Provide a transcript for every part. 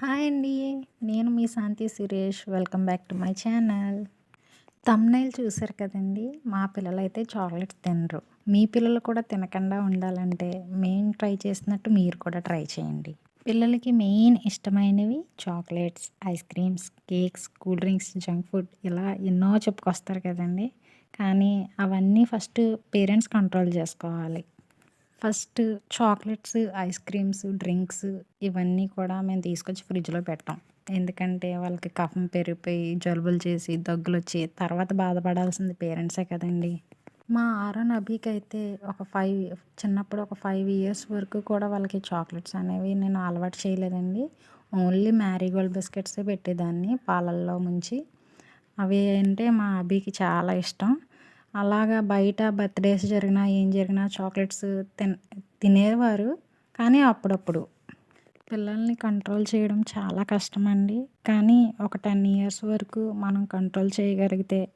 Hi అండి. నేను మీ Shanti Suresh. Welcome back to my channel. Thumbnail చూసారు కదండి? మా పిల్లలు అయితే చాక్లెట్స్ తినరు. మీ పిల్లలు కూడా తినకుండా ఉండాలంటే మేము ట్రై చేసినట్టు మీరు కూడా ట్రై చేయండి. పిల్లలకి మెయిన్ ఇష్టమైనవి chocolates ice creams cakes cool drinks junk food ఇలా ఎన్నో చెప్పుకొస్తారు కదండి. కానీ అవన్నీ ఫస్ట్ పేరెంట్స్ కంట్రోల్ చేసుకోవాలి. First chocolates ice creams drinks ఇవన్నీ కూడా మేము తీసుకొచ్చి ఫ్రిడ్జ్లో పెట్టాం. ఎందుకంటే వాళ్ళకి కఫం పెరిగిపోయి జలుబులు చేసి దగ్గులు వచ్చి తర్వాత బాధపడాల్సింది పేరెంట్సే కదండి. మా ఆరోన్ అభికి అయితే ఒక ఫైవ్ చిన్నప్పుడు ఒక ఫైవ్ ఇయర్స్ వరకు కూడా వాళ్ళకి చాక్లెట్స్ అనేవి నేను అలవాటు చేయలేదండి. ఓన్లీ మ్యారీగోల్డ్ బిస్కెట్సే పెట్టేదాన్ని పాలల్లో ముంచి. అవి అంటే మా అభికి చాలా ఇష్టం. అలాగా బయట బర్త్డేస్ జరిగినా ఏం జరిగినా చాక్లెట్స్ తిన్ తినేవారు. కానీ అప్పుడప్పుడు పిల్లల్ని కంట్రోల్ చేయడం చాలా కష్టమండి. కానీ ఒక టెన్ ఇయర్స్ వరకు మనం కంట్రోల్ చేయగలిగితే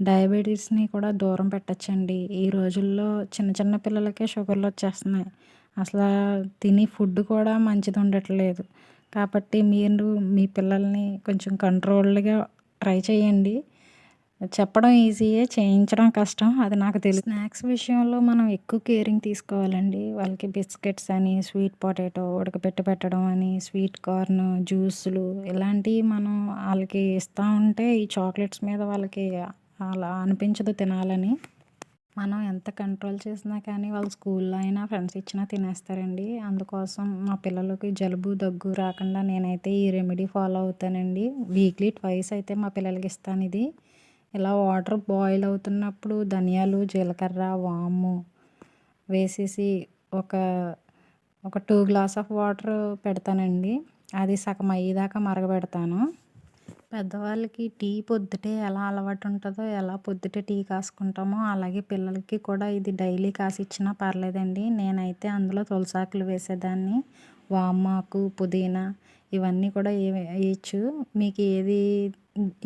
డయాబెటీస్ని కూడా దూరం పెట్టచ్చండి. ఈ రోజుల్లో చిన్న చిన్న పిల్లలకే షుగర్లు వచ్చేస్తున్నాయి. అసలు తిని ఫుడ్ కూడా మంచిది ఉండట్లేదు కాబట్టి మీరు మీ పిల్లల్ని కొంచెం కంట్రోల్డ్గా ట్రై చేయండి. చెప్పడం ఈజీయే చేయించడం కష్టం అది నాకు తెలుసు స్నాక్స్ విషయంలో మనం ఎక్కువ కేరింగ్ తీసుకోవాలండి. వాళ్ళకి బిస్కెట్స్ అని స్వీట్ పొటాటో ఉడకపెట్టి పెట్టడం అని స్వీట్ కార్న్ జ్యూసులు ఇలాంటివి మనం వాళ్ళకి ఇస్తూ ఉంటే ఈ చాక్లెట్స్ మీద వాళ్ళకి అలా అనిపించదు తినాలని. మనం ఎంత కంట్రోల్ చేసినా కానీ వాళ్ళు స్కూల్లో అయినా ఫ్రెండ్స్ ఇచ్చినా తినేస్తారండి. అందుకోసం మా పిల్లలకి జలుబు దగ్గు రాకుండా నేనైతే ఈ రెమెడీ ఫాలో అవుతానండి. వీక్లీ ట్వైస్ అయితే మా పిల్లలకి ఇస్తాను ఇది. ఇలా వాటర్ బాయిల్ అవుతున్నప్పుడు ధనియాలు జీలకర్ర వాము వేసేసి ఒక ఒక టూ గ్లాస్ ఆఫ్ వాటర్ పెడతానండి. అది సగం అయ్యేదాకా మరగబెడతాను. పెద్దవాళ్ళకి టీ పొద్దుటే ఎలా అలవాటు ఉంటుందో ఎలా పొద్దుటే టీ కాసుకుంటామో అలాగే పిల్లలకి కూడా ఇది డైలీ కాసిచ్చినా పర్లేదండి. నేనైతే అందులో తులసాకులు వేసేదాన్ని. వామాకు పుదీనా ఇవన్నీ కూడా వేయచ్చు మీకు ఏది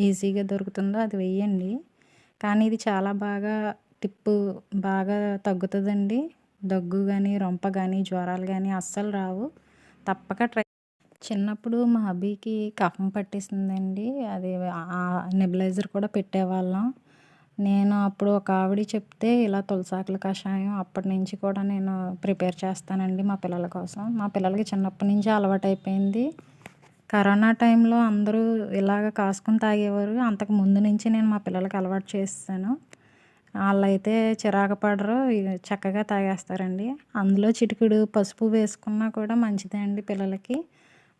ఈజీగా దొరుకుతుందో అది వేయండి కానీ ఇది చాలా బాగా టిప్పు బాగా తగ్గుతుందండి. దగ్గు కానీ రొంప కానీ జ్వరాలు కానీ అస్సలు రావు. తప్పక ట్రై చిన్నప్పుడు మా అబ్బీకి కఫం పట్టేసిందండి. అది నెబిలైజర్ కూడా పెట్టేవాళ్ళం. నేను అప్పుడు ఒక ఆవిడ చెప్తే ఇలా తులసాకుల కషాయం అప్పటి నుంచి కూడా నేను ప్రిపేర్ చేస్తానండి మా పిల్లల కోసం. మా పిల్లలకి చిన్నప్పటి నుంచి అలవాటు అయిపోయింది కరోనా టైంలో అందరూ ఇలాగ కాసుకుని తాగేవారు. అంతకు ముందు నుంచి నేను మా పిల్లలకి అలవాటు చేస్తాను వాళ్ళైతే చిరాకు పడరు చక్కగా తాగేస్తారండి. అందులో చిటికుడు పసుపు వేసుకున్నా కూడా మంచిదే అండి పిల్లలకి.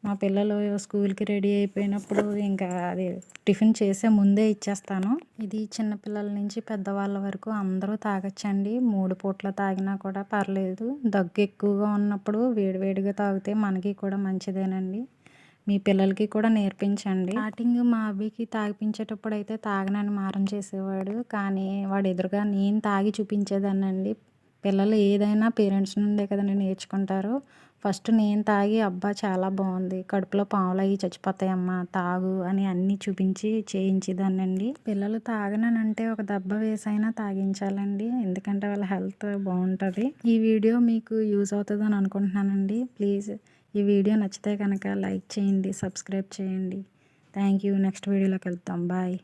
మా పిల్లలు స్కూల్కి రెడీ అయిపోయినప్పుడు ఇంకా అది టిఫిన్ చేసే ముందే ఇచ్చేస్తాను. ఇది చిన్నపిల్లల నుంచి పెద్దవాళ్ళ వరకు అందరూ తాగొచ్చండి. మూడు పూట్ల తాగినా కూడా పర్లేదు. దగ్గు ఎక్కువగా ఉన్నప్పుడు వేడివేడిగా తాగితే మనకి కూడా మంచిదేనండి. మీ పిల్లలకి కూడా నేర్పించండి. స్టార్టింగ్ మా అబ్బాయికి తాగిపించేటప్పుడు అయితే తాగనని మారం చేసేవాడు. కానీ వాడు ఎదురుగా నేను తాగి చూపించేదానండి పిల్లలు ఏదైనా పేరెంట్స్ నుండే కదండి నేర్చుకుంటారు. ఫస్ట్ నేను తాగి అబ్బా చాలా బాగుంది. కడుపులో పాములు అయ్యి చచ్చిపోతాయమ్మా తాగు అని అన్నీ చూపించి చేయించేదానండి పిల్లలు తాగనంటే ఒక దెబ్బ వేసైనా తాగించాలండి. ఎందుకంటే వాళ్ళ హెల్త్ బాగుంటుంది. ఈ వీడియో మీకు యూజ్ అవుతుందని అనుకుంటున్నానండి. ప్లీజ్ ఈ వీడియో నచ్చితే కనుక లైక్ చేయండి సబ్స్క్రైబ్ చేయండి. Thank you. నెక్స్ట్ వీడియోలోకి వెళ్తాం బాయ్.